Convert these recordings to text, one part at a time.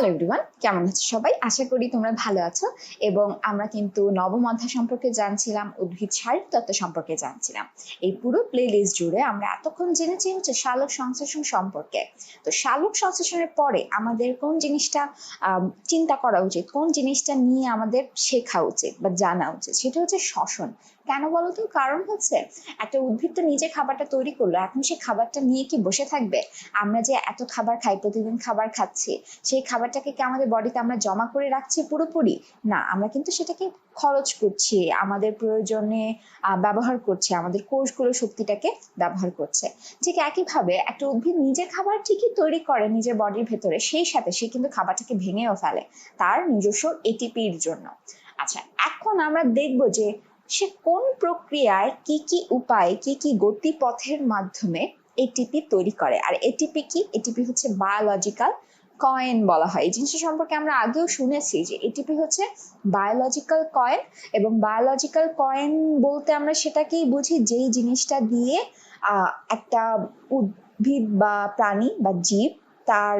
Hello everyone কেমন আছো সবাই? আশা করি তোমরা ভালো আছো এবং আমরা কিন্তু নবম অধ্যায় সম্পর্কে জানছিলাম, উদ্ভিদ শারীরতত্ত্ব সম্পর্কে জানছিলাম। এই পুরো প্লে লিস্ট জুড়ে আমরা এতক্ষণ জেনেছি হচ্ছে শালক সংশ্লেষণ সম্পর্কে। তো শালক সংশ্লেষণের পরে আমাদের কোন জিনিসটা চিন্তা করা উচিত? কোন জিনিসটা নিয়ে আমাদের শেখা উচিত বা জানা উচিত? সেটা হচ্ছে শ্বসন। কেন বলো তো কারণ হচ্ছে একটা উদ্ভিদ তো নিজে খাবারটা তৈরি করল, এখন সে খাবারটা নিয়ে কি বসে থাকবে? আমরা যে এত খাবার খাই, প্রতিদিন খাবার খাচ্ছি, সেই খাবারটাকে কি আমাদের বডিতে আমরা জমা করে রাখছি পুরোপুরি? না, আমরা কিন্তু সেটাকে খরচ করছি, আমাদের প্রয়োজনে ব্যবহার করছি, আমাদের কোষগুলো শক্তিটাকে ব্যবহার করছে। ঠিক একইভাবে একটা উদ্ভিদ নিজে খাবার ঠিকই তৈরি করে নিজের বডির ভেতরে, সেই সাথে সে কিন্তু খাবারটাকে ভেঙেও ফেলে, তার নিজস্ব এটিপির জন্য। আচ্ছা এখন আমরা দেখব যে সে কোন প্রক্রিয়ায় কি কি উপায়, কি কি গতিপথের মাধ্যমে এটিপি তৈরি করে? আর এটিপি কি? এটিপি হচ্ছে বায়োলজিক্যাল কয়েন বলা হয়। এই জিনিসটা সম্পর্কে আমরা আগেও শুনেছি যে এটিপি হচ্ছে বায়োলজিক্যাল কয়েন এবং বায়োলজিক্যাল কয়েন বলতে আমরা সেটাকেই বুঝি যেই জিনিসটা দিয়ে একটা উদ্ভিদ বা প্রাণী বা জীব তার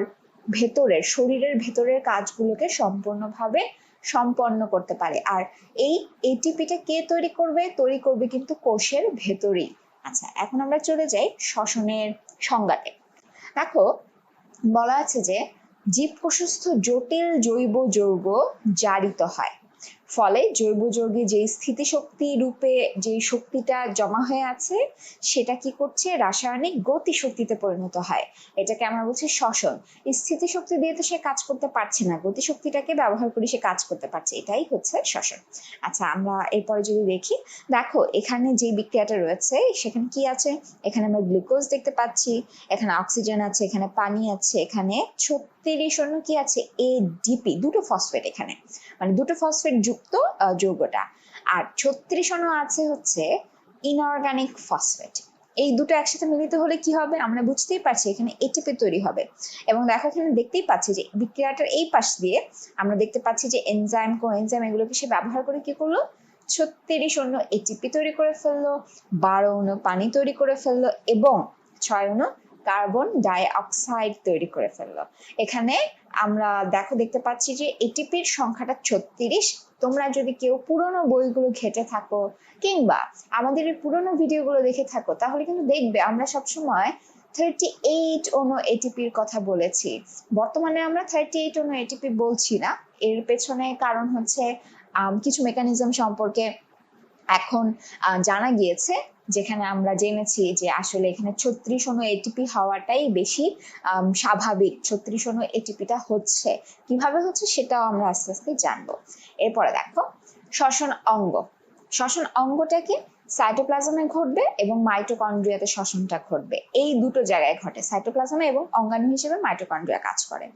ভেতরের, শরীরের ভেতরের কাজগুলোকে সম্পূর্ণভাবে সম্পন্ন করতে পারে। আর এই এটিপিটা কে তৈরি করবে? তৈরি করবে কিন্তু কোষের ভেতরেই। আচ্ছা এখন আমরা চলে যাই শ্বসনের সংজ্ঞাতে। দেখো, বলা আছে যে জীব প্রশস্ত জটিল জৈব যৌগ জারিত হয়। ফলে জৈব যৌগে যে স্থিতিশক্তি রূপে যে শক্তিটা জমা হয়ে আছে, সেটা কি করছে? রাসায়নিক গতিশক্তিতে পরিণত হয়। এটাকে আমরা বলছি এই স্থিতিশক্তি দিয়ে তো সে কাজ করতে পারছে না। গতিশক্তিটাকে ব্যবহার করে সে কাজ করতে পারছে। এটাই হচ্ছে শ্বসন। আচ্ছা আমরা এরপরে যদি দেখি, দেখো, এখানে যে বিক্রিয়াটা রয়েছে, সেখানে কি আছে? এখানে আমরা গ্লুকোজ দেখতে পাচ্ছি, এখানে অক্সিজেন আছে, এখানে পানি আছে, এখানে ছত্রিশ অন্য কি আছে? এডিপি দুটো ফসফেট এখানে। মানে দুটো ফসফেট যুক্ত যৌগটা। আর ছত্রিশ অণু আছে হচ্ছে ইনঅর্গানিক ফসফেট এই দুটো একসাথে মিলিত হলে কি হবে? আমরা বুঝতেই পারছি এখানে এটিপি তৈরি হবে। এবং দেখো এখানে দেখতেই পাচ্ছি যে বিক্রিয়াটার এই পাশ দিয়ে আমরা দেখতে পাচ্ছি যে এনজাইম কোএনজাইম এগুলোকে সে ব্যবহার করে কি করল? ছত্রিশ অন্য এটিপি তৈরি করে ফেলল, বারো অণু পানি তৈরি করে ফেলল এবং ছয় অণু কার্বন ডাই অক্সাইড তৈরি করে ফেলল। এখানে আমরা দেখো দেখতে পাচ্ছি যে এটিপির সংখ্যাটা ছত্রিশ তোমরা যদি কেউ পুরনো বইগুলো ঘেটে থাকো, কিংবা আমাদের এই পুরনো ভিডিওগুলো দেখে থাকো, তাহলে কিন্তু দেখবে আমরা সবসময় থার্টি এইট অনু এটিপির কথা বলেছি। বর্তমানে আমরা থার্টি এইট অনু এটিপি বলছি না। এর পেছনে কারণ হচ্ছে কিছু মেকানিজম সম্পর্কে এখন জানা গিয়েছে। যেখানে আমরা জেনেছি যে আসলে এখানে ছত্রিশ অনু এটিপি হওয়াটাই বেশি স্বাভাবিক। ছত্রিশ অনু এটিপিটা হচ্ছে। কীভাবে হচ্ছে সেটাও আমরা আস্তে আস্তে জানব। এরপরে দেখো, শ্বসন অঙ্গ। শ্বসন অঙ্গটা কি? সাইটোপ্লাজমে ঘটবে এবং মাইটোকন্ড্রিয়াতে শ্বসনটা ঘটবে। এই দুটো জায়গায় ঘটে, সাইটোপ্লাজমে এবং অঙ্গাণু হিসেবে মাইটোকন্ড্রিয়া কাজ করে।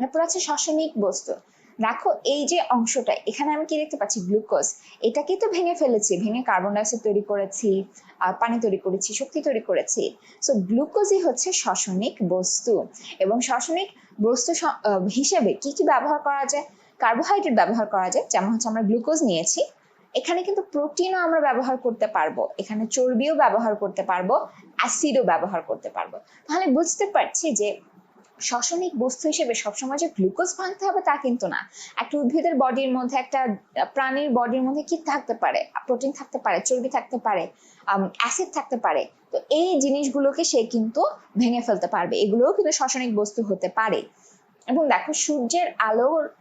এরপর আছে শ্বসনিক বস্তু। দেখো, এই যে অংশটা, এখানে আমি কি দেখতে পাচ্ছি? গ্লুকোজ। এটাকেই তো ভেঙে ফেলেছি, ভেঙে কার্বন ডাইঅক্সাইড তৈরি করেছি পানি তৈরি করেছি, শক্তি তৈরি করেছি। সো গ্লুকোজই হচ্ছে শ্বসনিক বস্তু এবং শ্বসনিক বস্তু হিসেবে কি কি ব্যবহার করা যায়? কার্বোহাইড্রেট ব্যবহার করা যায়, যেমন হচ্ছে আমরা গ্লুকোজ নিয়েছি। এখানে কিন্তু প্রোটিনও আমরা ব্যবহার করতে পারব, এখানে চর্বিও ব্যবহার করতে পারব অ্যাসিডও ব্যবহার করতে পারব। তাহলে বুঝতে পারছি যে শ্বসনিক বস্তু হিসেবে সবসময় যে গ্লুকোজ ভাঙতে হবে তা কিন্তু না। একটা উদ্ভিদের বডির মধ্যে, একটা প্রাণীর বডির মধ্যে কি থাকতে পারে? প্রোটিন থাকতে পারে, চর্বি থাকতে পারে অ্যাসিড থাকতে পারে। তো এই জিনিসগুলোকে সে কিন্তু ভেঙে ফেলতে পারবে। এগুলোও কিন্তু শ্বসনিক বস্তু হতে পারে। এবং দেখো, সূর্যের আলোর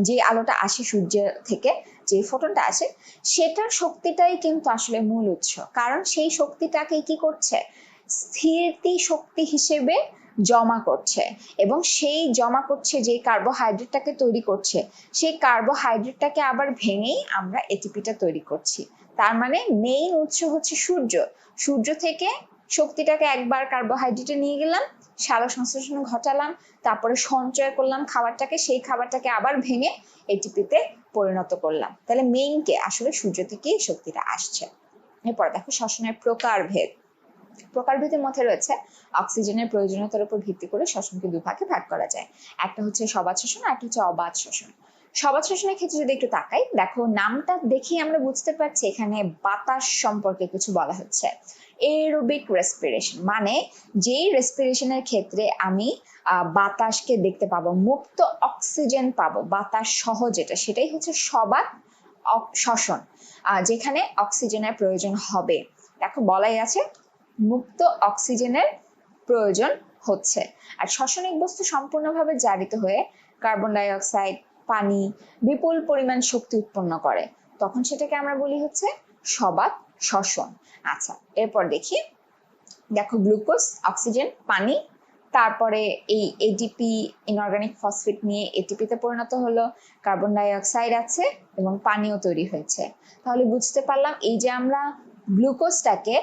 যে আলোটা আসে সূর্য থেকে, যে ফোটনটা আসে, সেটার শক্তিটাই কিন্তু আসলে মূল উৎস। কারণ সেই শক্তিটাকে কি করছে? স্থিতি শক্তি হিসেবে জমা করছে এবং সেই জমা করছে যে কার্বোহাইড্রেটটাকে তৈরি করছে, সেই কার্বোহাইড্রেটটাকে আবার ভেঙেই আমরা এটিপিটা তৈরি করছি। তার মানে মেইন উৎস হচ্ছে সূর্য। সূর্য থেকে শক্তিটাকে একবার কার্বোহাইড্রেটে নিয়ে গেলাম, সালো সংশ্লেষণ ঘটালাম, তারপরে সঞ্চয় করলাম খাবারটাকে, সেই খাবারটাকে আবার ভেঙে এটিপিতে পরিণত করলাম। তাহলে মেইন কে? আসলে সূর্য থেকেই শক্তিটা আসছে। এরপর দেখো, শ্বসনের প্রকারভেদ। প্রকারভেদের মধ্যে রয়েছে অক্সিজেনের প্রয়োজনীয়তার উপর ভিত্তি করে শ্বসনকে দুই ভাগে করা যায়। একটা হচ্ছে সবাদ শোষণ আর একটা হচ্ছে অবাধ শোষণ সবাদ শোষণের ক্ষেত্রে যদি একটু তাকাই, দেখো নামটা দেখেই আমরা বুঝতে পারছি এখানে বাতাস সম্পর্কে কিছু বলা হচ্ছে। এরোবিক রেসপিরেশন মানে যেই রেসপিরেশনের ক্ষেত্রে আমি বাতাসকে দেখতে পাবো, মুক্ত অক্সিজেন পাবো, বাতাস সহ যেটা, সেটাই হচ্ছে সবাত শ্বসন। যেখানে অক্সিজেনের প্রয়োজন হবে। দেখো বলাই আছে মুক্ত অক্সিজেনের প্রয়োজন হচ্ছে। আর শ্বসনিক বস্তু সম্পূর্ণভাবে জারিত হয়ে কার্বন ডাই অক্সাইড পানি, বিপুল পরিমাণ শক্তি উৎপন্ন করে। তখন সেটাকে আমরা বলি হচ্ছে সবাত শ্বসন। আচ্ছা এরপর দেখি। দেখো গ্লুকোজ, অক্সিজেন, পানি। তারপরে এই এটিপি ইনঅর্গানিক ফসফেট নিয়ে এটিপিতে পরিণত হলো, কার্বন ডাই অক্সাইড আছে এবং পানিও তৈরি হয়েছে। তাহলে বুঝতে পারলাম এই যে আমরা গ্লুকোজটাকে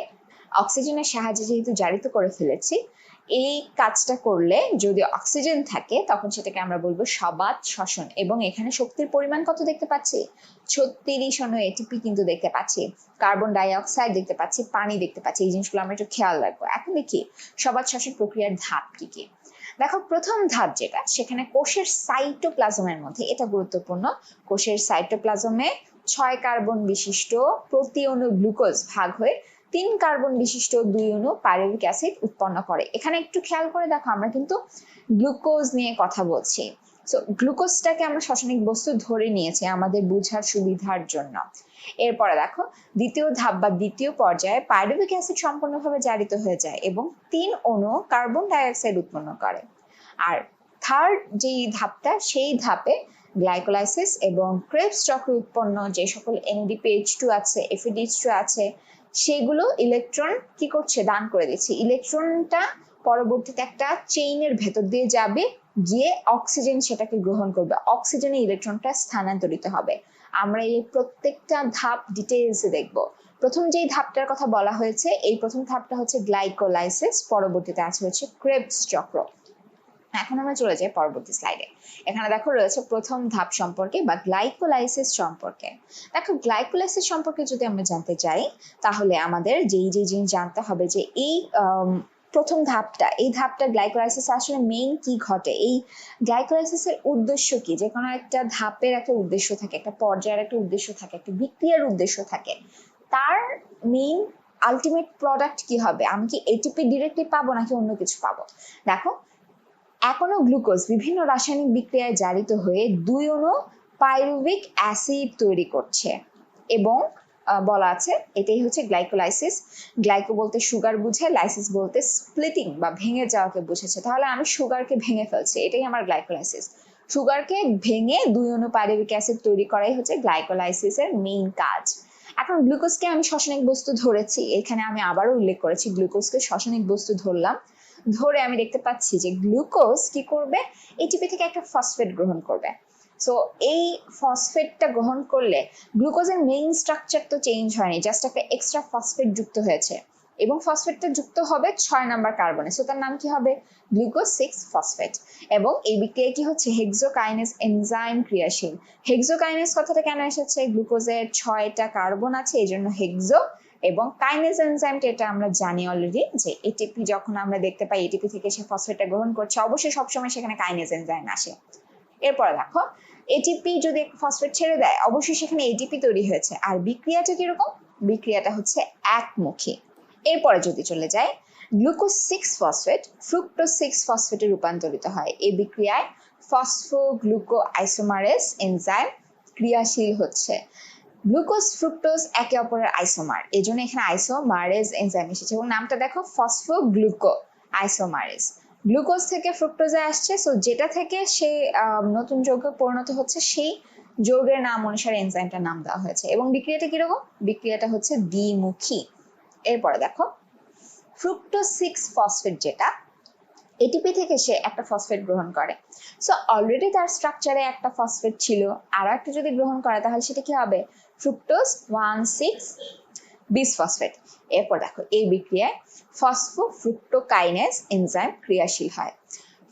অক্সিজেনের সাহায্যে যেহেতু জারিত করে ফেলেছি, এই কাজটা করলে যদি অক্সিজেন থাকে, তখন সেটাকে আমরা বলব সবাত শ্বসন। এবং এখানে শক্তির পরিমাণ কত দেখতে পাচ্ছি? ছত্রিশ অনু এটিপি কিন্তু দেখতে পাচ্ছি। কার্বন ডাই অক্সাইড দেখতে পাচ্ছি, পানি দেখতে পাচ্ছি, এই জিনিসগুলো আমরা একটু খেয়াল রাখব। এখন দেখি, সবাত শ্বসন প্রক্রিয়ার ধাপ কি কি? দেখো, প্রথম ধাপ যেটা, সেখানে কোষের সাইটোপ্লাজমের মধ্যে, এটা গুরুত্বপূর্ণ, কোষের সাইটোপ্লাজমে ছয় কার্বন বিশিষ্ট প্রতি অনু গ্লুকোজ ভাগ হয়ে তিন কার্বন বিশিষ্ট দুই অণু পাইরুভিক অ্যাসিড উৎপন্ন করে। এখানে একটু খেয়াল করে দেখো, আমরা কিন্তু গ্লুকোজ নিয়ে কথা বলছি। সো গ্লুকোজটাকে আমরা শ্বসনিক বস্তু ধরে নিয়েছি আমাদের বোঝার সুবিধার জন্য। এরপরে দেখো, দ্বিতীয় ধাপ বা দ্বিতীয় পর্যায়ে পাইরুভিক অ্যাসিড সম্পূর্ণভাবে জারিত হয়ে যায় এবং তিন অণু কার্বন ডাইঅক্সাইড উৎপন্ন করে। আর থার্ড যেই ধাপটা, সেই ধাপে গ্লাইকোলাইসিস এবং ক্রেবস চক্র উৎপন্ন যে সকল এনডিপিএইচ টু আছে এফিডিএইচ টু আছে সেগুলো ইলেকট্রন কি করছে? দান করে দিচ্ছে। ইলেকট্রনটা পরবর্তীতে একটা চেইনের ভেতর দিয়ে যাবে, গিয়ে অক্সিজেন সেটাকে গ্রহণ করবে। অক্সিজেনে ইলেকট্রনটা স্থানান্তরিত হবে। আমরা এই প্রত্যেকটা ধাপ ডিটেইলসে দেখব। প্রথম যেই ধাপটার কথা বলা হয়েছে, এই প্রথম ধাপটা হচ্ছে গ্লাইকোলাইসিস পরবর্তীতে আছে হচ্ছে ক্রেবস চক্র। এখন আমরা চলে যাই পরবর্তী স্লাইডে এখানে দেখো রয়েছে প্রথম ধাপ সম্পর্কে বা গ্লাইকোলাইসিস সম্পর্কে। দেখো গ্লাইকোলাইসিস সম্পর্কে যদি আমরা জানতে চাই, তাহলে আমাদের যেই যেই জিনিস জানতে হবে যে এই প্রথম ধাপটা, এই ধাপটা গ্লাইকোলাইসিস আসলে মেইন কি ঘটে? এই গ্লাইকোলাইসিসের উদ্দেশ্য কি? যে কোনো একটা ধাপের একটা উদ্দেশ্য থাকে, একটা পর্যায়ের একটা উদ্দেশ্য থাকে, একটা বিক্রিয়ার উদ্দেশ্য থাকে। তার মেইন আলটিমেট প্রোডাক্ট কি হবে? আমি কি এটিপি ডিরেক্টলি পাবো নাকি অন্য কিছু পাবো? দেখো এখনও গ্লুকোজ বিভিন্ন রাসায়নিক বিক্রিয়ায় জারিত হয়ে দুই অণু পাইরুভিক অ্যাসিড তৈরি করছে। এবং বলা আছে এটাই হচ্ছে গ্লাইকোলাইসিস। গ্লাইকো বলতে সুগার বুঝে, লাইসিস বলতে স্প্লিটিং বা ভেঙে যাওয়াকে বুঝেছে। তাহলে আমি সুগারকে ভেঙে ফেলছি, এটাই আমার গ্লাইকোলাইসিস। সুগারকে ভেঙে দুই অণু পাইরুভিক অ্যাসিড তৈরি করাই হচ্ছে গ্লাইকোলাইসিসের মেইন কাজ। এখন গ্লুকোজকে আমি শ্বসনিক বস্তু ধরেছি, এখানে আমি আবারও উল্লেখ করেছি, গ্লুকোজকে শ্বসনিক বস্তু ধরলাম। ধরে আমি দেখতে পাচ্ছি যে গ্লুকোজ কি করবে? এটিপি থেকে একটা ফসফেট গ্রহণ করবে। সো এই ফসফেটটা গ্রহণ করলে গ্লুকোজের মেইন স্ট্রাকচার তো চেঞ্জ হয়নি জাস্ট একটা এক্সট্রা ফসফেট যুক্ত হয়েছে। এবং ফসফেটটা যুক্ত হবে ছয় নাম্বার কার্বনে সো তার নাম কি হবে? গ্লুকোজ সিক্স ফসফেট এবং এই বিক্রিয়ায় কি হচ্ছে? হেক্সোকাইনেস এনজাইম ক্রিয়াশীল হেক্সোকাইনেস কথাটা কেন এসেছে? গ্লুকোজের ছয়টা কার্বন আছে, এই জন্য হেক্সো এবং কাইনেজ এনজাইমটা এটা আমরা জানি অলরেডি যে এটিপি যখন আমরা দেখতে পাই এটিপি থেকে সে ফসফেটটা গ্রহণ করছে, অবশ্যই সবসময় সেখানে কাইনেজ এনজাইম আসে। এরপরে দেখো এটিপি যদি ফসফেট ছেড়ে দেয়, অবশ্যই সেখানে এটিপি তৈরি হয়েছে। আর বিক্রিয়াটা কীরকম? বিক্রিয়াটা হচ্ছে একমুখী। এরপরে যদি চলে যায় glucose six phosphate fructose six ফসফেটে রূপান্তরিত হয়। এই বিক্রিয়ায় ফসফোগ্লুকো আইসোমারেস এনজাইম ক্রিয়াশীল হচ্ছে। গ্লুকোজ ফ্রুক্টোজ একে অপরের আইসোমার। এই জন্য এখানে আইসোমারেজ এনজাইম এসেছে। এবং নামটা দেখো ফসফোগ্লুকো আইসোমারেজ। গ্লুকোজ থেকে ফ্রুক্টোজে আসছে সো যেটা থেকে সে আহ, নতুন যৌগে পরিণত হচ্ছে সেই যৌগের নাম অনুসারে এনজাইমটার নাম দেওয়া হয়েছে। এবং বিক্রিয়াটা কীরকম? বিক্রিয়াটা হচ্ছে দ্বিমুখী। এরপরে দেখো ফ্রুক্টোজ সিক্স ফসফেট যেটা এটিপি থেকে সে একটা ফসফেট গ্রহণ করে। সো অলরেডি তার স্ট্রাকচারে একটা ফসফেট ছিল। আরও একটা যদি গ্রহণ করে তাহলে সেটা কি হবে? Fructose one six bis phosphate এরপর দেখো, এই বিক্রিয়ায় ফসফো ফ্রুক্টোকাইনেস এনজাইম ক্রিয়াশীল হয়।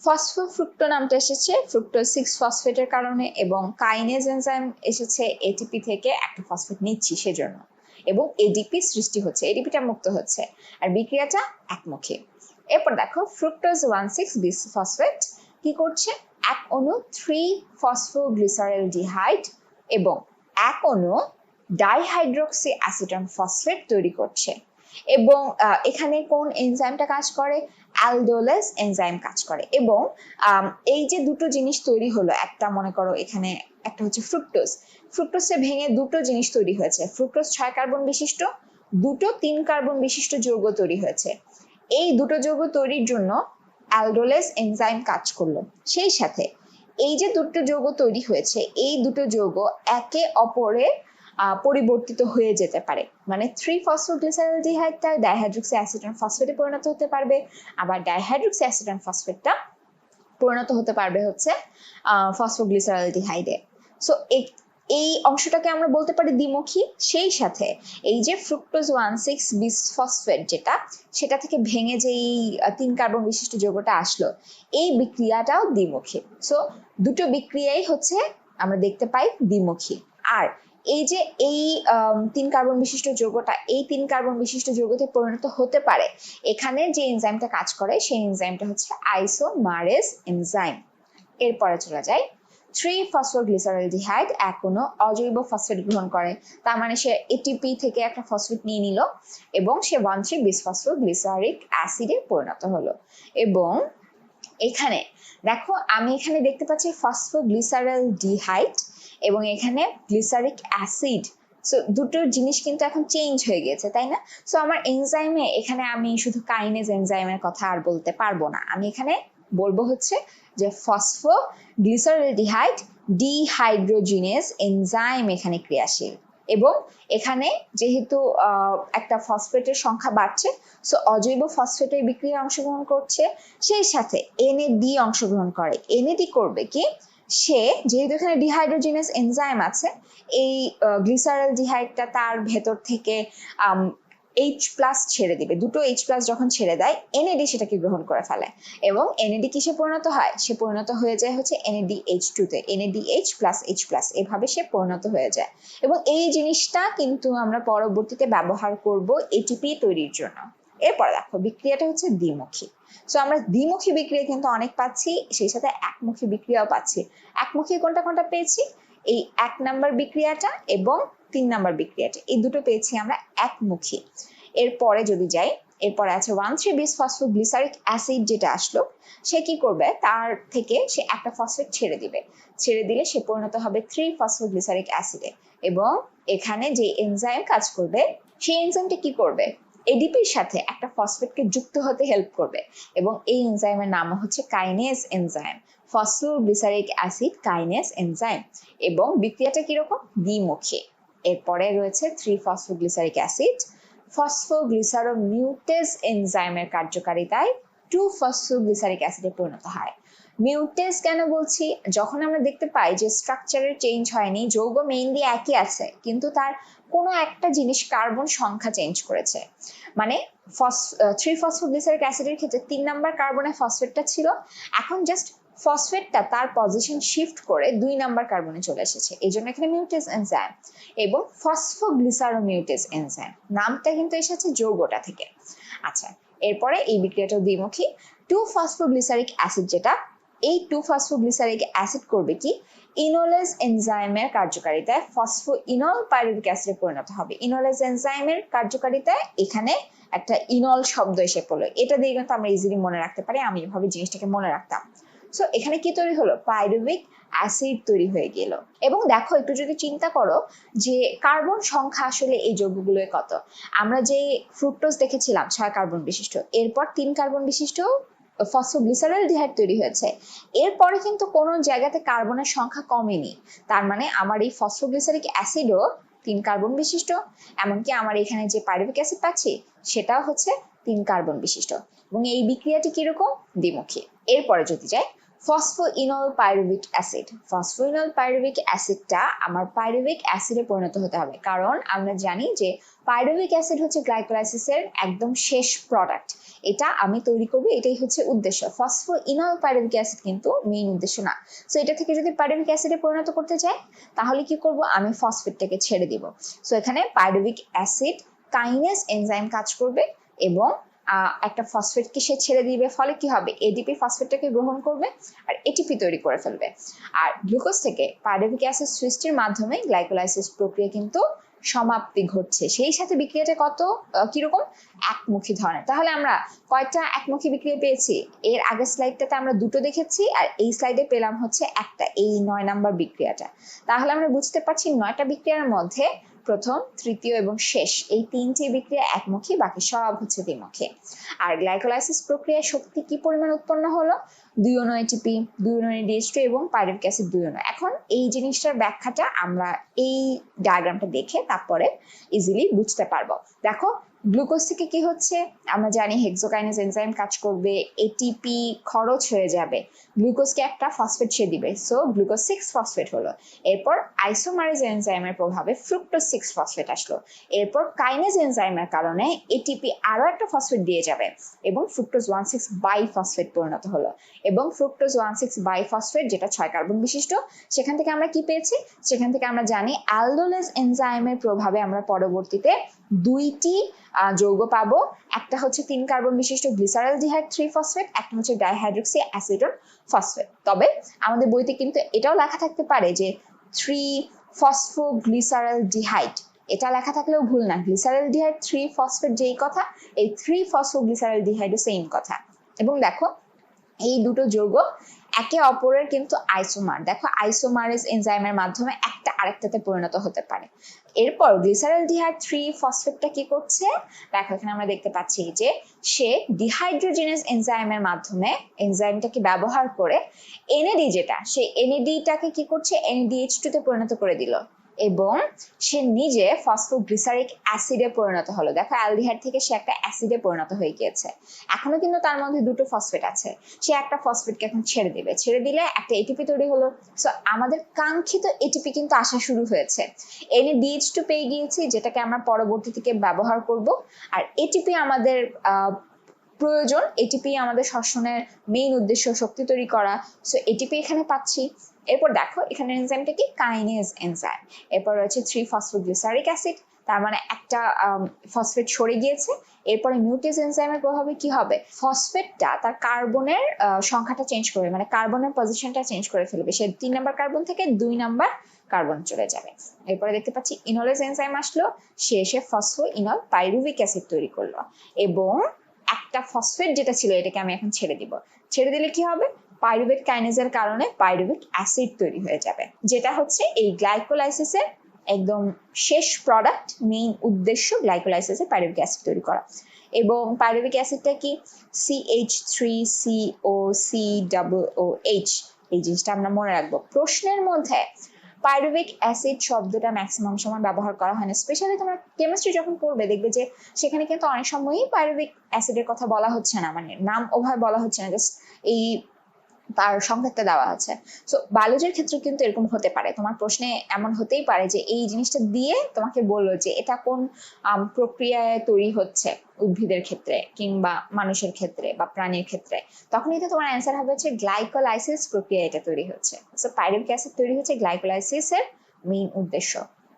ফসফো ফ্রুক্টো নামটা এসেছে ফ্রুক্টোজ সিক্স ফসফেটের কারণে এবং কাইনেজ এনজাইম এসেছে এটিপি থেকে একটা ফসফেট নিচ্ছি সেজন্য। এবং এডিপি সৃষ্টি হচ্ছে এডিপিটা মুক্ত হচ্ছে আর বিক্রিয়াটা একমুখী। এরপর দেখো, fructose one six bis phosphate কি করছে? এক অণু থ্রি ফসফোগ্লিসারেল ডিহাইড এবং এক অণু ডাইহাইড্রোক্সি অ্যাসিটন ফসফেট তৈরি করছে। এবং এখানে কোন এনজাইমটা কাজ করে? অ্যালডোলেস এনজাইম কাজ করে। এবং এই যে দুটো জিনিস তৈরি হলো একটা মনে করো এখানে একটা হচ্ছে ফ্রুক্টোজ ফ্রুক্টোজে ভেঙে দুটো জিনিস তৈরি হয়েছে। ফ্রুক্টোজ ছয় কার্বন বিশিষ্ট দুটো তিন কার্বন বিশিষ্ট যৌগ তৈরি হয়েছে। এই দুটো যৌগ তৈরির জন্য অ্যালডোলেস এনজাইম কাজ করল। সেই সাথে এই যে দুটো যৌগ তৈরি হয়েছে এই দুটো যৌগ একে অপরে আহ, পরিবর্তিত হয়ে যেতে পারে। মানে থ্রি ফসফোগ্লিসারলডিহাইডটা ডাইহাইড্রোক্সি অ্যাসিডন ফসফেটে পরিণত হতে পারবে, আবার ডাইহাইড্রোক্সি অ্যাসিডন ফসফেটটা পরিণত হতে পারবে হচ্ছে ফসফোগ্লিসারলডিহাইডে সো এই অংশটাকে আমরা বলতে পারি দ্বিমুখী, সেই সাথে এই যে fructose one six bis phosphate যেটা, সেটা থেকে ভেঙে যে এই তিন কার্বন বিশিষ্ট যৌগটা আসলো, এই বিক্রিয়াটাও দ্বিমুখী। সো দুটো বিক্রিয়াই হচ্ছে আমরা দেখতে পাই দ্বিমুখী। আর এই যে এই তিন কার্বন বিশিষ্ট যৌগটা, এই তিন কার্বন বিশিষ্ট যৌগতে পরিণত হতে পারে। এখানে যে এনজাইমটা কাজ করে, সেই এনজাইমটা হচ্ছে আইসোমারেজ এনজাইম এরপরে চলে যায় থ্রি ফসফোগ্লিসারলডিহাইড এক কোনো অজৈব ফসফেট গ্রহণ করে। তার মানে সে এটিপি থেকে একটা ফসফেট নিয়ে নিল এবং সে ওয়ান থ্রি বিসফসফোগ্লিসারিক অ্যাসিডে পরিণত হলো। এবং এখানে, দেখো, আমি এখানে দেখতে পাচ্ছি ফসফোগ্লিসারাল ডিহাইড এবং এখানে গ্লিসারিক অ্যাসিড সো দুটো জিনিস কিন্তু এখন চেঞ্জ হয়ে গেছে, তাই না? সো আমার এনজাইমে এখানে আমি শুধু কাইনেজ এনজাইমের কথা আর বলতে পারব না। আমি এখানে বলব হচ্ছে যে ফসফো গ্লিসারডিহাইড ডিহাইড্রোজিনেস এনজাইম এখানে ক্রিয়াশীল এবং এখানে যেহেতু একটা ফসফেটের সংখ্যা বাড়ছে সো অজৈব ফসফেটের বিক্রিয়ায় অংশগ্রহণ করছে, সেই সাথে এনএডি অংশগ্রহণ করে। এনএডি করবে কি? সে, যেহেতু এখানে ডিহাইড্রোজিনাস এনজাইম আছে, এই গ্লিসারাল ডিহাইডটা তার ভেতর থেকে এইচ প্লাস ছেড়ে দিবে। দুটো এইচ প্লাস যখন ছেড়ে দেয় এনএডি সেটাকে গ্রহণ করে ফেলে। এবং এনএডি কিসে পরিণত হয়? সে পরিণত হয়ে যায় হচ্ছে এনএডি এইচ টু তে। NAD H plus H plus এভাবে সে পরিণত হয়ে যায়। এবং এই জিনিসটা কিন্তু আমরা পরবর্তীতে ব্যবহার করব এটিপি তৈরির জন্য। এরপরে দেখো, বিক্রিয়াটা হচ্ছে দ্বিমুখী। সো আমরা দ্বিমুখী বিক্রিয়া কিন্তু অনেক পাচ্ছি, সেই সাথে একমুখী বিক্রিয়াও পাচ্ছি। একমুখী কোনটা কোনটা পেয়েছি? এই এক নাম্বার বিক্রিয়াটা এবং তিন নাম্বার বিক্রিয়াটা, এই দুটো পেয়েছি আমরা একমুখী। এরপরে যদি যাই, এরপরে আছে one three bis phosphoglyceric acid যেটা আসলো, সে কি করবে? তার থেকে সে একটা ফসফেট ছেড়ে দিবে। ছেড়ে দিলে সে পরিণত হবে থ্রি ফসফোগ্লিসারিক অ্যাসিডে এবং এখানে যে এনজাইম কাজ করবে, সেই এনজাইমটা কি করবে? এডিপির সাথে একটা ফসফেটকে যুক্ত হতে হেল্প করবে। এবং এই এনজাইমের নাম হচ্ছে kinase enzyme phosphoglyceric acid kinase enzyme এবং বিক্রিয়াটা কীরকম দ্বিমুখী। এরপরে রয়েছে থ্রি ফসফোগ্লিসারিক অ্যাসিড ফসফোগ্লিসারোমিউটেজ এনজাইমের কার্যকারিতায় টু ফসফোগ্লিসারিক অ্যাসিডে পরিণত হয়। মিউটেজ কেন বলছি? যখন আমরা দেখতে পাই যে স্ট্রাকচারের চেঞ্জ হয়নি, যৌগ মেইনলি একই আছে, কিন্তু তার কোনো একটা জিনিস কার্বন সংখ্যা চেঞ্জ করেছে। মানে থ্রি ফসফোগ্লিসারিক অ্যাসিডের ক্ষেত্রে তিন নাম্বার কার্বনে ফসফেটটা ছিল। এখন জাস্ট ফসফেটটা তার পজিশন শিফট করে দুই নাম্বার কার্বনে চলে এসেছে। এই জন্য এখানে মিউটেজ এনজাইম এবং ফসফোগ্লিসারোমিউটেজ এনজাইম নামটা কিন্তু এসেছে যৌগটা থেকে। আচ্ছা এরপরে এই বিক্রিয়াটা দ্বিমুখী। টু ফসফোগ্লিসারিক অ্যাসিড যেটা, এই টু ফসফোগ্লিসারিক অ্যাসিড করবে কি? ইনোলেজ এনজাইমের কার্যকারিতায় ফসফো ইনল পাইরুভিক অ্যাসিডে পরিণত হবে। ইনোলেজ এনজাইমের কার্যকারিতায় এখানে একটা ইনল শব্দ এসে পড়ল। এটা দিয়ে কিন্তু আমরা ইজিলি মনে রাখতে পারি, আমি এভাবে জিনিসটাকে মনে রাখতাম। সো এখানে কি তৈরি হলো? পাইরুভিক অ্যাসিড তৈরি হয়ে গেল। এবং দেখো, একটু যদি চিন্তা করো যে কার্বন সংখ্যা আসলে এই যৌগগুলোর কত? আমরা যে ফ্রুক্টোজ দেখেছিলাম, ছয় কার্বন বিশিষ্ট। এরপর তিন কার্বন বিশিষ্ট ফসফোগ্লিসারাল ডিহাইড তৈরি হয়েছে। এরপরে কিন্তু কোনো জায়গাতে কার্বনের সংখ্যা কমেনি। তার মানে আমার এই ফসফোগ্লিসারিক অ্যাসিডও তিন কার্বন বিশিষ্ট, এমনকি আমার এখানে যে পাইরুভিক অ্যাসিড পাচ্ছি, সেটাও হচ্ছে তিন কার্বন বিশিষ্ট। এবং এই বিক্রিয়াটি কীরকম? দ্বিমুখী। এরপরে যদি যাই, phosphoenol pyruvic acid. Phosphoenol pyruvic অ্যাসিডটা আমার পাইরুভিক অ্যাসিডে পরিণত হতে হবে। কারণ আমরা জানি যে পাইরুভিক অ্যাসিড হচ্ছে গ্লাইকোলাইসিসের একদম শেষ প্রোডাক্ট এটা আমি তৈরি করব, এটাই হচ্ছে উদ্দেশ্য। ফসফোইনল পাইরুভিক অ্যাসিড কিন্তু মেইন উদ্দেশ্য না। সো এটা থেকে যদি পাইরুভিক অ্যাসিডে পরিণত করতে চাই, তাহলে কি করব? আমি ফসফেটটাকে ছেড়ে দিব। সো এখানে পাইরুভিক অ্যাসিড কাইনেস এনজাইম কাজ করবে এবং একটা ফসফেটকে সে ছেড়ে দিবে। ফলে কি হবে? এডিপি ফসফেটটাকে গ্রহণ করবে আর এটিপি তৈরি করে ফেলবে। আর গ্লুকোজ থেকে পাইরুভিক অ্যাসিড সৃষ্টির মাধ্যমে গ্লাইকোলাইসিস প্রক্রিয়া কিন্তু সমাপ্তি ঘটছে। সেই সাথে বিক্রিয়াটা কত? কীরকম? একমুখী ধরনের। তাহলে আমরা কয়টা একমুখী বিক্রিয়া পেয়েছি? এর আগের স্লাইডটাতে আমরা দুটো দেখেছি আর এই স্লাইডে পেলাম হচ্ছে একটা, এই নয় নাম্বার বিক্রিয়াটা। তাহলে আমরা বুঝতে পারছি নয়টা বিক্রিয়ার মধ্যে প্রথম, তৃতীয় এবং শেষ। এই তিনটি বিক্রিয়া একমুখী, বাকি সব হচ্ছে দ্বিমুখী। আর গ্লাইকোলাইসিস প্রক্রিয়ায় শক্তি কি পরিমাণ উৎপন্ন হলো? দুই অনু এটিপি দুই অনু ডিএস এবং পাইরুভিক অ্যাসিড দুই অনু এখন এই জিনিসটার ব্যাখ্যাটা আমরা এই ডায়াগ্রামটা দেখে তারপরে ইজিলি বুঝতে পারব। দেখো গ্লুকোজ থেকে কি হচ্ছে? আমরা জানি হেক্সোকাইনেজ এনজাইম কাজ করবে এটিপি খরচ হয়ে যাবে। গ্লুকোজকে একটা ফসফেট সে দিবে সো গ্লুকোজ সিক্স ফসফেট হলো। এরপর আইসোমারেজ এনজাইমের প্রভাবে ফ্রুক্টোজ সিক্স ফসফেট আসলো। এরপর কাইনেজ এনজাইমের কারণে এটিপি আরও একটা ফসফেট দিয়ে যাবে এবং fructose one six bi phosphate পরিণত হলো। এবং fructose one six bi phosphate যেটা ছয় কার্বন বিশিষ্ট, সেখান থেকে আমরা কি পেয়েছি? সেখান থেকে আমরা জানি অ্যালডোলেজ এনজাইমের প্রভাবে আমরা পরবর্তীতে দুইটি যৌগ পাবো। একটা হচ্ছে তিন কার্বন বিশিষ্ট গ্লিসারাল ডিহাইড থ্রি ফসফেট, একটা হচ্ছে ডাইহাইড্রোক্সি অ্যাসিডন ফসফেট। তবে আমাদের বইতে কিন্তু এটাও লেখা থাকতে পারে যে থ্রি ফসফোগ্লিসারাল ডিহাইড, এটা লেখা থাকলেও ভুল না। গ্লিসারাল ডিহাইড থ্রি ফসফেট যেই কথা, এই থ্রি ফসফোগ্লিসারাল ডিহাইডও সেম কথা। এবং দেখো, এই দুটো যৌগ একে অপরের কিন্তু আইসোমার দেখো আইসোমারেজ এনজাইমের মাধ্যমে একটা আরেকটাতে পরিণত হতে পারে। এরপর গ্লিসারাল ডিহাইড থ্রি ফসফেটটা কি করছে? দেখো, এখানে আমরা দেখতে পাচ্ছি যে সে ডিহাইড্রোজেনেস এনজাইমের মাধ্যমে এনজাইমটাকে ব্যবহার করে এনএডি যেটা সেই এনএডিটাকে কি করছে? এনএডিএইচ টু তে পরিণত করে দিল। এবং সে নিজে ফসফোগ্লিসারিক অ্যাসিডে পরিণত হলো। দেখো অ্যালডিহাইড থেকে সে একটা অ্যাসিডে পরিণত হয়ে গিয়েছে। এখনও কিন্তু তার মধ্যে দুটো ফসফেট আছে। সে একটা ফসফেটকে এখন ছেড়ে দিবে। ছেড়ে দিলে একটা এটিপি তৈরি হলো। সো আমাদের কাঙ্ক্ষিত এটিপি কিন্তু আসা শুরু হয়েছে। এনে ডিএইচ টু পেয়ে গিয়েছি, যেটাকে আমরা পরবর্তী থেকে ব্যবহার করব। আর এটিপি আমাদের প্রয়োজন এটিপি আমাদের শ্বসনের মেইন উদ্দেশ্য শক্তি তৈরি করা। সো এটিপি এখানে পাচ্ছি। এরপর দেখো এখানে এনজাইমটা কি? কাইনেজ এনজাইম এরপর রয়েছে থ্রি ফসফোগ্লিসারিক অ্যাসিড তার মানে একটা ফসফেট সরে গিয়েছে। এরপরে মিউটেজ এনজাইমের প্রভাবে কি হবে? ফসফেটটা তার কার্বনের সংখ্যাটা চেঞ্জ করবে মানে কার্বনের পজিশনটা চেঞ্জ করে ফেলবে। সে তিন নাম্বার কার্বন থেকে দুই নাম্বার কার্বন চলে যাবে। এরপরে দেখতে পাচ্ছি ইনোলেজ এনজাইম আসলো। সে এসে ফসফো ইনল পাইরুভিক অ্যাসিড তৈরি করল। এবং একটা ফসফেট যেটা ছিল এটাকে আমি এখন ছেড়ে দিব। ছেড়ে দিলে কি হবে? পাইরুভেট কাইনেজের কারণে পাইরুভিক অ্যাসিড তৈরি হয়ে যাবে। যেটা হচ্ছে এই গ্লাইকোলাইসিসের একদম শেষ প্রোডাক্ট মেইন উদ্দেশ্য গ্লাইকোলাইসিসে পাইরুভিক অ্যাসিড তৈরি করা। এবং পাইরুভিক অ্যাসিডটা কি? C H three C O C double O H এই জিনিসটা আমরা মনে রাখব। প্রশ্নের মধ্যে পাইরুভিক অ্যাসিড শব্দটা ম্যাক্সিমাম সময় ব্যবহার করা হয় না। স্পেশালি তোমরা কেমিস্ট্রি যখন পড়বে, দেখবে যে সেখানে কিন্তু অনেক সময়ই পাইরুভিক অ্যাসিডের কথা বলা হচ্ছে না। মানে নাম ওভাবে বলা হচ্ছে না। জাস্ট এই তার সংকেতটা দেওয়া আছে। সো বায়োলজির ক্ষেত্রে কিন্তু এরকম হতে পারে। তোমার প্রশ্নে এমন হতেই পারে যে, এই জিনিসটা দিয়ে তোমাকে বলল যে, এটা কোন প্রক্রিয়ায় তৈরি হচ্ছে উদ্ভিদের ক্ষেত্রে কিংবা মানুষের ক্ষেত্রে বা প্রাণীর ক্ষেত্রে। তখন এটা তোমার অ্যান্সার হবে হচ্ছে গ্লাইকোলাইসিস প্রক্রিয়া এটা তৈরি হচ্ছে। সো পাইরুভিক অ্যাসিড তৈরি হচ্ছে গ্লাইকোলাইসিসের মেইন উদ্দেশ্য।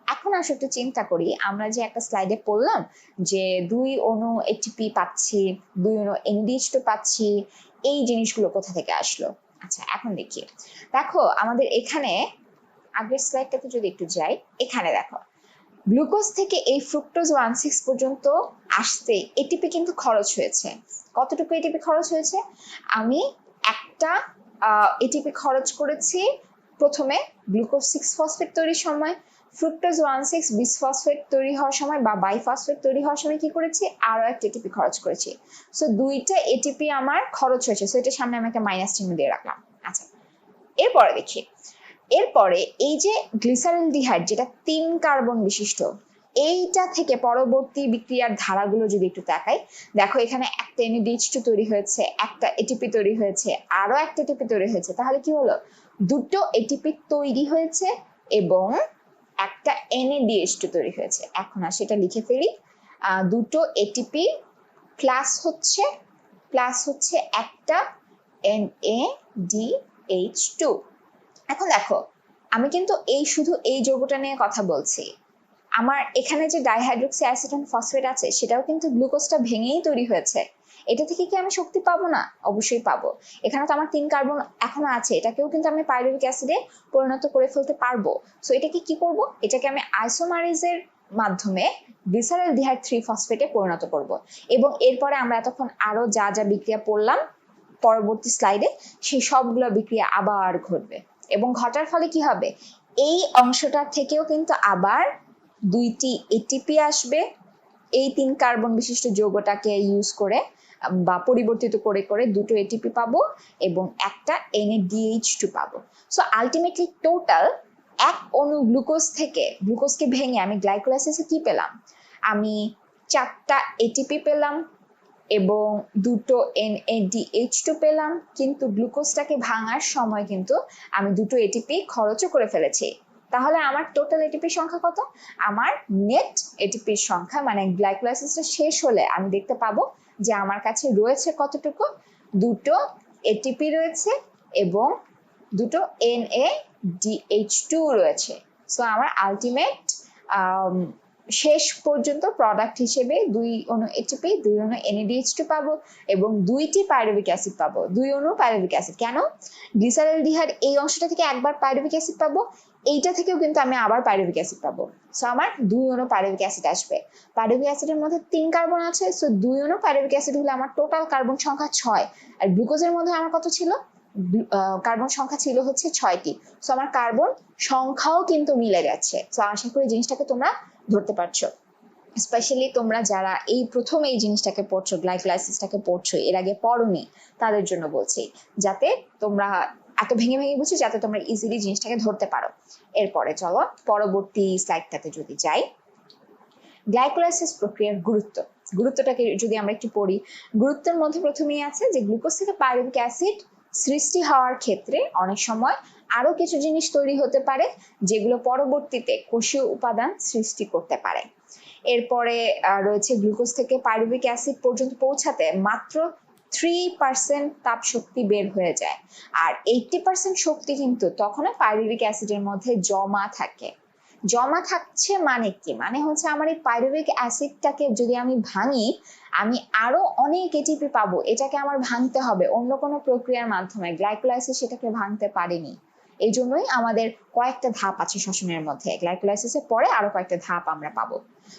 এখন আসো একটু চিন্তা করি। আমরা যে একটা স্লাইডে পড়লাম যে, দুই অণু এটিপি পাচ্ছি, দুই অণু এনডিএইচ টু পাচ্ছি এই জিনিসগুলো কোথা থেকে আসলো? আচ্ছা এখন দেখি। দেখো, আমাদের এখানে, আগের স্লাইডটাতে যদি একটু যাই, এখানে দেখো। গ্লুকোজ থেকে এই ফ্রুক্টোজ ওয়ান সিক্স পর্যন্ত আসতে এটিপি কিন্তু খরচ হয়েছে। কতটুকু এটিপি খরচ হয়েছে? আমি একটা এটিপি খরচ করেছি প্রথমে গ্লুকোজ সিক্স ফসফেট তৈরির সময়। ফ্রুক্টোজ ওয়ান সিক্স বিসফসফেট তৈরি হওয়ার সময় বা বাইফসফেট তৈরি হওয়ার সময় কি করেছি? আরও একটা এটিপি খরচ করেছি। সো দুইটা এটিপি আমার খরচ হয়েছে। সো এটা সামনে আমি একটা মাইনাস চিহ্ন দিয়ে রাখলাম। আচ্ছা এরপরে দেখি। এরপরে এই যে গ্লিসারিলডিহাইড যেটা তিন কার্বন বিশিষ্ট, এইটা থেকে পরবর্তী বিক্রিয়ার ধারাগুলো যদি একটু তাকাই দেখো এখানে একটা এনএডিএইচ টু তৈরি হয়েছে, একটা এটিপি তৈরি হয়েছে আরও একটা এটিপি তৈরি হয়েছে। তাহলে কি হলো? দুটো এটিপি তৈরি হয়েছে এবং একটা এনএডিএইচ টু তৈরি হয়েছে। এখন আর সেটা লিখে ফেলি। দুটো এটিপি প্লাস হচ্ছে প্লাস হচ্ছে একটা N A D H two এখন দেখো, আমি কিন্তু এই শুধু এই যৌগটা নিয়ে কথা বলছি। আমার এখানে যে ডাইহাইড্রোক্সি অ্যাসিটন ফসফেট আছে, সেটাও কিন্তু গ্লুকোজটা ভেঙেই তৈরি হয়েছে। এটা থেকে কি আমি শক্তি পাবো না? অবশ্যই পাবো। এখানে তো আমার তিন কার্বন এখনও আছে। এটাকেও কিন্তু আমি পাইরুভিক অ্যাসিডে পরিণত করে ফেলতে পারব। সো এটাকে কি করব? এটাকে আমি আইসোমারিজের মাধ্যমে গ্লিসারল ডিহাইড থ্রি ফসফেটে পরিণত করব। এবং এরপরে আমরা এতক্ষণ আরও যা যা বিক্রিয়া পড়লাম, পরবর্তী স্লাইডে সেই সবগুলো বিক্রিয়া আবার ঘটবে। এবং ঘটার ফলে কি হবে? এই অংশটার থেকেও কিন্তু আবার দুইটি এটিপি আসবে। এই তিন কার্বন বিশিষ্ট যৌগটাকে ইউজ করে বা পরিবর্তিত করে করে দুটো এটিপি পাবো এবং একটা এনএডিএইচ টু পাবো। সো আলটিমেটলি টোটাল এক অণু গ্লুকোজ থেকে গ্লুকোজকে ভেঙে আমি গ্লাইকোলাইসিসে কি পেলাম? আমি চারটা এটিপি পেলাম এবং দুটো এনএডিএইচ টু পেলাম, কিন্তু গ্লুকোজটাকে ভাঙার সময় কিন্তু আমি দুটো এটিপি খরচও করে ফেলেছি। তাহলে আমার টোটাল এটিপির সংখ্যা কত? আমার নেট এটিপির সংখ্যা মানে গ্লাইকোলাইসিসটা শেষ হলে আমি দেখতে পাবো যে আমার কাছে রয়েছে কতটুকু? দুটো এটিপি রয়েছে এবং দুটো N A D H two রয়েছে। সো আমার আলটিমেট শেষ পর্যন্ত প্রোডাক্ট হিসেবে দুই অণু এটিপি দুই অণু এনএডিএইচ টু পাবো এবং দুইটি পাইরুভিক অ্যাসিড পাবো। দুই অনু পাইরুভিক অ্যাসিড কেন? গ্লিসারেলডিহাইড এই অংশটা থেকে একবার পাইরুভিক অ্যাসিড পাবো এইটা থেকেও কিন্তু আমি আবার পাইরুভিক অ্যাসিড পাবো। সো আমার দুই অণু পাইরুভিক অ্যাসিড আসবে। পাইরুভিক অ্যাসিডের মধ্যে তিন কার্বন আছে সো দুই অণু পাইরুভিক অ্যাসিড হলে আমার টোটাল কার্বন সংখ্যা ছয়। আর গ্লুকোজের মধ্যে আমার কত ছিল? কার্বন সংখ্যা ছিল হচ্ছে ছয়টি। সো আমার কার্বন সংখ্যাও কিন্তু মিলে গেছে। সো আশা করি জিনিসটাকে তোমরা ধরতে পারছ। স্পেশালি তোমরা যারা এই প্রথম এই জিনিসটাকে পড়ছো গ্লাইকোলাইসিসটাকে পড়ছো, এর আগে পড়োনি, তাদের জন্য বলছি। যাতে তোমরা এত ভেঙে ভেঙে বুঝছ যাতে তোমরা ইজিলি জিনিসটাকে ধরতে পারো। এরপরে চলো, পরবর্তী স্লাইডটাতে যদি যাই। গ্লাইকোলাইসিস প্রক্রিয়ার গুরুত্ব। গুরুত্বটাকে যদি আমরা একটু পড়ি, গুরুত্বের মধ্যে প্রথমেই আছে যে গ্লুকোজ থেকে পাইরুভিক অ্যাসিড সৃষ্টি হওয়ার ক্ষেত্রে অনেক সময় আরও কিছু জিনিস তৈরি হতে পারে, যেগুলো পরবর্তীতে কোষীয় উপাদান সৃষ্টি করতে পারে। এরপরে রয়েছে গ্লুকোজ থেকে পাইরুভিক অ্যাসিড পর্যন্ত পৌঁছাতে মাত্র থ্রি পার্সেন্ট তাপ শক্তি বের হয়ে যায়। আর এইটটি পার্সেন্ট শক্তি কিন্তু তখনও পাইরুভিক অ্যাসিডের মধ্যে জমা থাকে। জমা থাকছে মানে কি? মানে হচ্ছে আমার এই পাইরুভিক অ্যাসিডটাকে যদি আমি ভাঙি, আমি আরও অনেক এটিপি পাবো। এটাকে আমার ভাঙতে হবে। অন্য কোনো প্রক্রিয়ার মাধ্যমে গ্লাইকোলাইসিস সেটাকে ভাঙতে পারেনি। এই জন্যই আমাদের কয়েকটা ধাপ আছে শ্বসনের মধ্যে। গ্লাইকোলাইসিসের পরে আরও কয়েকটা ধাপ আমরা পাবো।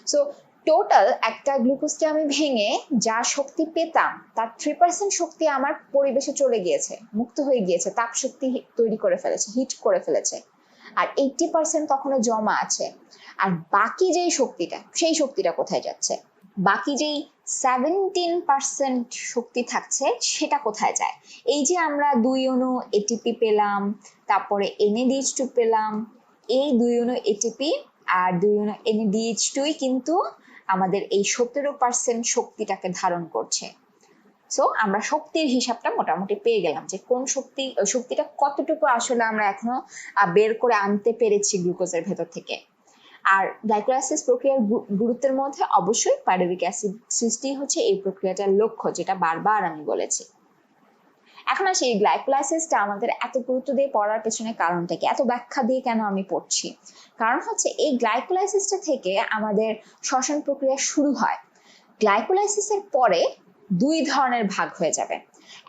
সো টোটাল একটা গ্লুকোজকে আমি ভেঙে যা শক্তি পেতাম, তার থ্রি পার্সেন্ট শক্তি আমার পরিবেশে চলে গিয়েছে, মুক্ত হয়ে গিয়েছে, তাপ শক্তি তৈরি করে ফেলেছে হিট করে ফেলেছে। আর এইটটি পার্সেন্ট তখনও জমা আছে। আর বাকি যেই শক্তিটা, সেই শক্তিটা কোথায় যাচ্ছে? বাকি যেই সেভেন্টিন পার্সেন্ট শক্তি থাকছে, সেটা কোথায় যায়? এই যে আমরা দুই অণু এটিপি পেলাম, তারপরে এনএডিএইচ টু পেলাম, এই দুই অণু এটিপি আর দুই অণু এনএডিএইচ টুই কিন্তু আমাদের এই সতেরো পার্সেন্ট শক্তিটাকে ধারণ করছে। সো আমরা শক্তির হিসাবটা মোটামুটি পেয়ে গেলাম যে কোন শক্তি, শক্তিটা কতটুকু আসলে আমরা এখনও বের করে আনতে পেরেছি গ্লুকোজের ভেতর থেকে। আর গ্লাইকোলাইসিস প্রক্রিয়ার গুরুত্বের মধ্যে অবশ্যই পাইরুভিক অ্যাসিড সৃষ্টি হচ্ছে এই প্রক্রিয়াটার লক্ষ্য, যেটা বারবার আমি বলেছি। এখন আসি এই গ্লাইকোলাইসিসটা আমাদের এত গুরুত্ব দিয়ে পড়ার পেছনে কারণটা কি? এত ব্যাখ্যা দিয়ে কেন আমি পড়ছি? কারণ হচ্ছে এই গ্লাইকোলাইসিসটা থেকে আমাদের শ্বসন প্রক্রিয়া শুরু হয়। গ্লাইকোলাইসিসের পরে দুই ধরনের ভাগ হয়ে যাবে।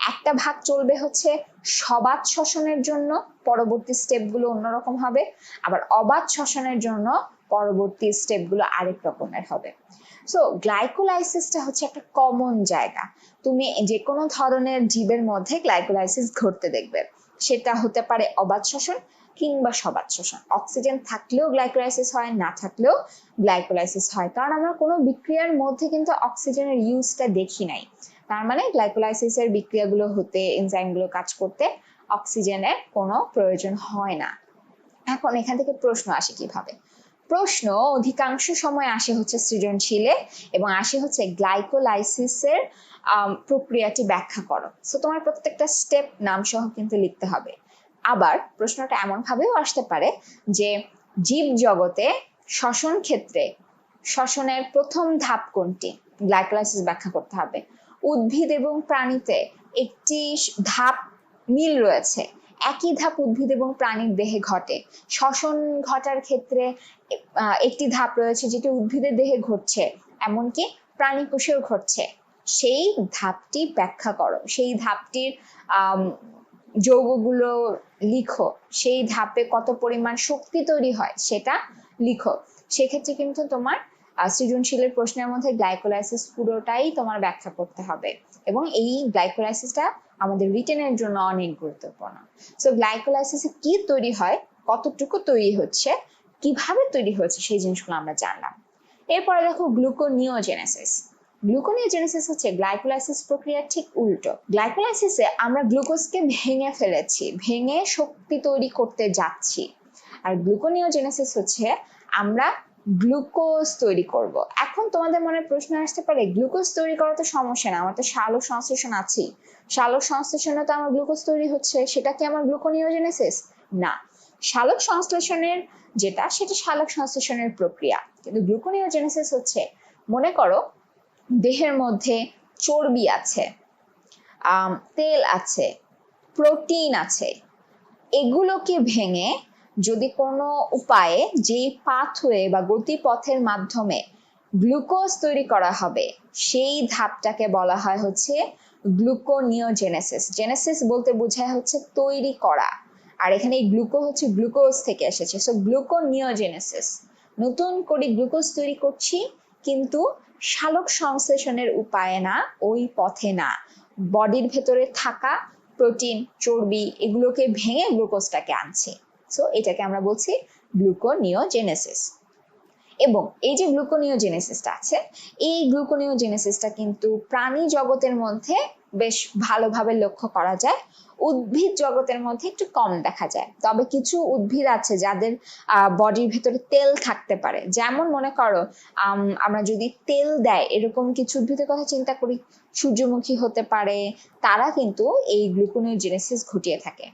একটা ভাগ চলবে হচ্ছে সবাত শ্বসনের জন্য, পরবর্তী স্টেপগুলো অন্যরকম হবে। আবার অবাধ শ্বসনের জন্য, পরবর্তী স্টেপগুলো আরেক রকমের হবে। সো গ্লাইকোলাইসিসটা হচ্ছে একটা কমন জায়গা। তুমি যে কোনো ধরনের জীবের মধ্যে গ্লাইকোলাইসিস ঘটতে দেখবে। সেটা হতে পারে অবাধ শ্বসন কিংবা সবাত শ্বসন। অক্সিজেন থাকলেও গ্লাইকোলাইসিস হয়, না থাকলেও গ্লাইকোলাইসিস হয়। কারণ আমরা কোনো বিক্রিয়ার মধ্যে কিন্তু অক্সিজেনের ইউজটা দেখি নাই। তার মানে গ্লাইকোলাইসিসের বিক্রিয়াগুলো হতে এনজাইমগুলো কাজ করতে অক্সিজেনের কোনো প্রয়োজন হয় না। এখন এখান থেকে প্রশ্ন আসে কীভাবে? প্রশ্ন, অধিকাংশ সময় আসে হচ্ছে সৃজনশীলে এবং আসে হচ্ছে গ্লাইকোলাইসিসের প্রক্রিয়াটি ব্যাখ্যা করো। সো তোমার প্রত্যেকটা স্টেপ নাম সহ কিন্তু লিখতে হবে। আবার প্রশ্নটা এমন ভাবেও আসতে পারে যে জীব জগতে শ্বসন ক্ষেত্রে শ্বসনের প্রথম ধাপ কোনটি? গ্লাইকোলাইসিস ব্যাখ্যা করতে হবে। উদ্ভিদ এবং প্রাণীতে একটি ধাপ মিল রয়েছে। একই ধাপ উদ্ভিদ এবং প্রাণীর দেহে ঘটে। শ্বসন ঘটার ক্ষেত্রে একটি ধাপ রয়েছে যেটি উদ্ভিদের দেহে ঘটছে, এমনকি প্রাণী কোষেও ঘটছে। সেই ধাপটি ব্যাখ্যা করো। সেই ধাপটির যৌগগুলো লিখো। সেই ধাপে কত পরিমাণ শক্তি তৈরি হয় সেটা লিখো। সেক্ষেত্রে কিন্তু তোমার সৃজনশীলের প্রশ্নের মধ্যে গ্লাইকোলাইসিস পুরোটাই তোমার ব্যাখ্যা করতে হবে। এবং এই গ্লাইকোলাইসিসটা আমাদের রিটেনের জন্য অনেক গুরুত্বপূর্ণ। সো গ্লাইকোলাইসিসে কি তৈরি হয়? কতটুকু তৈরি হচ্ছে? কীভাবে তৈরি হয়েছে সেই জিনিসগুলো আমরা জানলাম। এরপরে দেখো গ্লুকোনিওজেনেসিস। গ্লুকোনিওজেনেসিস হচ্ছে গ্লাইকোলাইসিস প্রক্রিয়ার ঠিক উল্টো। গ্লাইকোলাইসিসে আমরা গ্লুকোজকে ভেঙে ফেলেছি, ভেঙে শক্তি তৈরি করতে যাচ্ছি। আর গ্লুকোনিওজেনেসিস হচ্ছে আমরা গ্লুকোজ তৈরি করব। এখন তোমাদের মনে প্রশ্ন আসতে পারে, গ্লুকোজ তৈরি করা তো সমস্যা না, আমার তো সালোক সংশ্লেষণ আছেই। সালোক সংশ্লেষণে তো আমার গ্লুকোজ তৈরি হচ্ছে, সেটা কি আমার গ্লুকোনিওজেনেসিস? না। সালোক সংশ্লেষণের যেটা, সেটা সালোক সংশ্লেষণের প্রক্রিয়া। কিন্তু গ্লুকোনিওজেনেসিস হচ্ছে, মনে করো, দেহের মধ্যে চর্বি আছে তেল আছে, প্রোটিন আছে, এগুলোকে ভেঙে যদি কোনো উপায়ে যে পাথওয়ে বা গতিপথের মাধ্যমে গ্লুকোজ তৈরি করা হবে, সেই ধাপটাকে বলা হয় হচ্ছে গ্লুকোনিওজেনেসিস। জেনেসিস বলতে বোঝায় হচ্ছে তৈরি করা। আর এখানে এই গ্লুকো হচ্ছে গ্লুকোজ থেকে এসেছে। সো গ্লুকোনিওজেনেসিস নতুন করে গ্লুকোজ তৈরি করছি, কিন্তু শালক সংশ্লেষণের উপায়ে না, ওই পথে না। বডির ভেতরে থাকা প্রোটিন চর্বি, এগুলোকে ভেঙে গ্লুকোজটাকে আনছি। সো এটাকে আমরা বলছি গ্লুকোনিওজেনেসিস এবং এই যে গ্লুকোনিওজেনেসিসটা আছে এই গ্লুকোনিওজেনেসিসটা কিন্তু প্রাণী জগতের মধ্যে বেশ ভালোভাবে লক্ষ্য করা যায়। উদ্ভিদ জগতের মধ্যে একটু কম দেখা যায়। তবে কিছু উদ্ভিদ আছে যাদের বডির ভেতরে তেল থাকতে পারে। যেমন মনে করো আম, আমরা যদি তেল দেয় এরকম কিছু উদ্ভিদের কথা চিন্তা করি সূর্যমুখী হতে পারে তারা কিন্তু এই গ্লুকোনিওজেনেসিস ঘটিয়ে থাকে।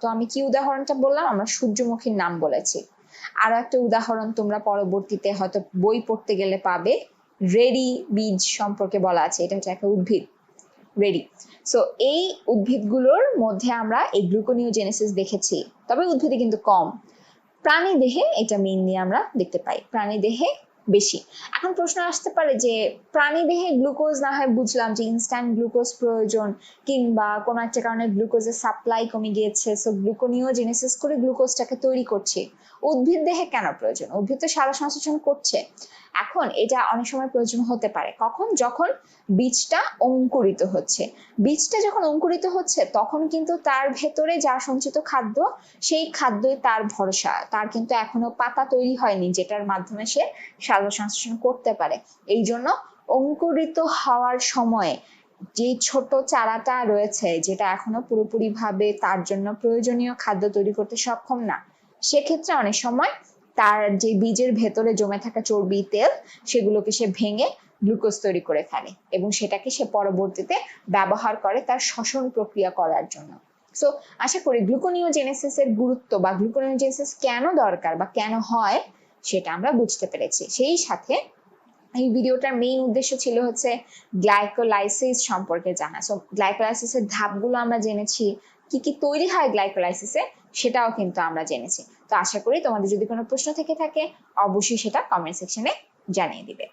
তো আমি কি উদাহরণটা বললাম? আমরা সূর্যমুখীর নাম বলেছি। আরও একটা উদাহরণ তোমরা পরবর্তীতে হয়তো বই পড়তে গেলে পাবে। রেডি বীজ সম্পর্কে বলা আছে, এটা হচ্ছে একটা উদ্ভিদ, রেডি। সো এই উদ্ভিদগুলোর মধ্যে আমরা এই গ্লুকোনিওজেনেসিস দেখেছি, তবে উদ্ভিদে কিন্তু কম। প্রাণী দেহে এটা মেইনলি আমরা দেখতে পাই। প্রাণী দেহে বেশি। এখন প্রশ্ন আসতে পারে যে প্রাণী দেহে গ্লুকোজ না হয় বুঝলাম যে ইনস্ট্যান্ট গ্লুকোজ প্রয়োজন কিংবা কোনো একটা কারণে গ্লুকোজের সাপ্লাই কমে গিয়েছে সো গ্লুকোনিও জেনেসিস করে গ্লুকোজটাকে তৈরি করছে। উদ্ভিদ দেহে কেন প্রয়োজন? উদ্ভিদ তো সারা সংশ্লেষণ করছে। এখন এটা অনেক সময় প্রয়োজন হতে পারে। কখন? যখন বীজটা অঙ্কুরিত হচ্ছে। বীজটা যখন অঙ্কুরিত হচ্ছে, তখন কিন্তু তার ভেতরে যা সঞ্চিত খাদ্য, সেই খাদ্যই তার ভরসা। তার কিন্তু এখনও পাতা তৈরি হয়নি, যেটার মাধ্যমে সে সালোক সংশ্লেষণ করতে পারে। এই জন্য অঙ্কুরিত হওয়ার সময়ে যে ছোট চারাটা রয়েছে, যেটা এখনও পুরোপুরি ভাবে তার জন্য প্রয়োজনীয় খাদ্য তৈরি করতে সক্ষম না, সেক্ষেত্রে অনেক সময় তার যে বীজের ভেতরে জমে থাকা চর্বি, তেল, সেগুলোকে সে ভেঙে গ্লুকোজ তৈরি করে ফেলে এবং সেটাকে সে পরবর্তীতে ব্যবহার করে তার শ্বসন প্রক্রিয়া করার জন্য। সো আশা করি গ্লুকোনিওজেনেসিস এর গুরুত্ব বা গ্লুকোনিওজেনেসিস কেন দরকার বা কেন হয় সেটা আমরা বুঝতে পেরেছি। সেই সাথে এই ভিডিওটার মেইন উদ্দেশ্য ছিল হচ্ছে গ্লাইকোলাইসিস সম্পর্কে জানা। সো গ্লাইকোলাইসিসের ধাপগুলো আমরা জেনেছি। কি কি তৈরি হয় গ্লাইকোলাইসিসে সেটাও কিন্তু আমরা জেনেছি। তো আশা করি তোমাদের যদি কোনো প্রশ্ন থেকে থাকে, অবশ্যই সেটা কমেন্ট সেকশনে জানিয়ে দিবে।